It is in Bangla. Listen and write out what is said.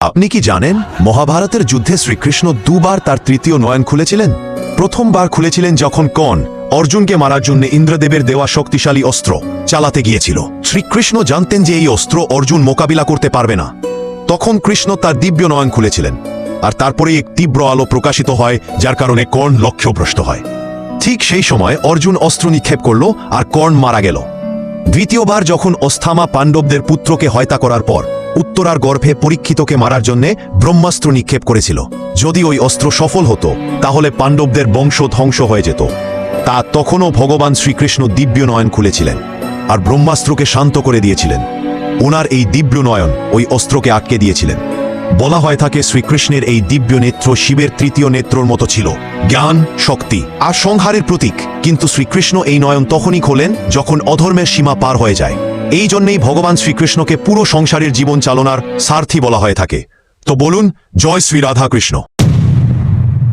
আপনি কি জানেন, মহাভারতের যুদ্ধে শ্রীকৃষ্ণ দুবার তার তৃতীয় নয়ন খুলেছিলেন? প্রথমবার খুলেছিলেন যখন কন অর্জুনকে মারার জন্য ইন্দ্রদেবের দেওয়া শক্তিশালী অস্ত্র চালাতে গিয়েছিল। শ্রীকৃষ্ণ জানতেন যে এই অস্ত্র অর্জুন মোকাবিলা করতে পারবে না। তখন কৃষ্ণ তার দিব্য নয়ন খুলেছিলেন, আর তারপরে এক তীব্র আলো প্রকাশিত হয়, যার কারণে কর্ণ লক্ষ্যভ্রষ্ট হয়। ঠিক সেই সময় অর্জুন অস্ত্র নিক্ষেপ করল আর কর্ণ মারা গেল। দ্বিতীয়বার যখন অস্থামা পাণ্ডবদের পুত্রকে হয়তা করার পর উত্তরার গর্ভে পরীক্ষিতকে মারার জন্য ব্রহ্মাস্ত্র নিক্ষেপ করেছিল। যদি ওই অস্ত্র সফল হতো, তাহলে পাণ্ডবদের বংশ ধ্বংস হয়ে যেত। তা তখনও ভগবান শ্রীকৃষ্ণ দিব্য নয়ন খুলেছিলেন আর ব্রহ্মাস্ত্রকে শান্ত করে দিয়েছিলেন। ওনার এই দিব্য নয়ন ওই অস্ত্রকে আটকে দিয়েছিলেন। বলা হয় থাকে শ্রীকৃষ্ণের এই দিব্য নেত্র শিবের তৃতীয় নেত্রর মতো ছিল। জ্ঞান, শক্তি আর সংহারের প্রতীক। কিন্তু শ্রীকৃষ্ণ এই নয়ন তখনই খোলেন যখন অধর্মের সীমা পার হয়ে যায়। এই জন্যেই ভগবান শ্রীকৃষ্ণকে পুরো সংসারের জীবন চালনার সার্থী বলা হয়ে থাকে। তো বলুন, জয় শ্রী রাধা কৃষ্ণ